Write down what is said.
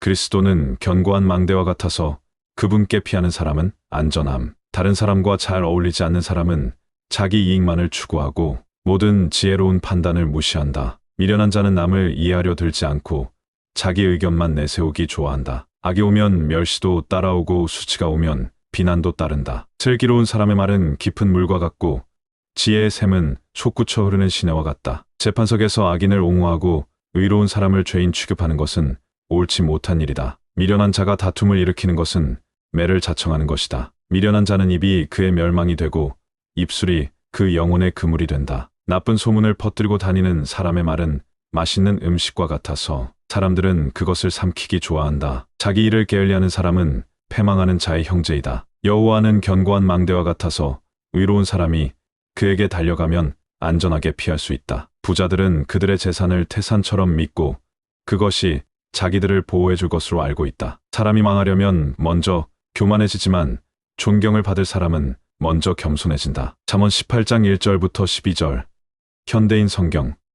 그리스도는 견고한 망대와 같아서 그분께 피하는 사람은 안전함. 다른 사람과 잘 어울리지 않는 사람은 자기 이익만을 추구하고 모든 지혜로운 판단을 무시한다. 미련한 자는 남을 이해하려 들지 않고 자기 의견만 내세우기 좋아한다. 악이 오면 멸시도 따라오고 수치가 오면 비난도 따른다. 슬기로운 사람의 말은 깊은 물과 같고 지혜의 샘은 솟구쳐 흐르는 시내와 같다. 재판석에서 악인을 옹호하고 의로운 사람을 죄인 취급하는 것은 옳지 못한 일이다. 미련한 자가 다툼을 일으키는 것은 매를 자청하는 것이다. 미련한 자는 입이 그의 멸망이 되고 입술이 그 영혼의 그물이 된다. 나쁜 소문을 퍼뜨리고 다니는 사람의 말은 맛있는 음식과 같아서 사람들은 그것을 삼키기 좋아한다. 자기 일을 게을리하는 사람은 패망하는 자의 형제이다. 여호와는 견고한 망대와 같아서 의로운 사람이 그에게 달려가면 안전하게 피할 수 있다. 부자들은 그들의 재산을 태산처럼 믿고 그것이 자기들을 보호해 줄 것으로 알고 있다. 사람이 망하려면 먼저 교만해지지만 존경을 받을 사람은 먼저 겸손해진다. 잠언 18장 1절부터 12절 현대인 성경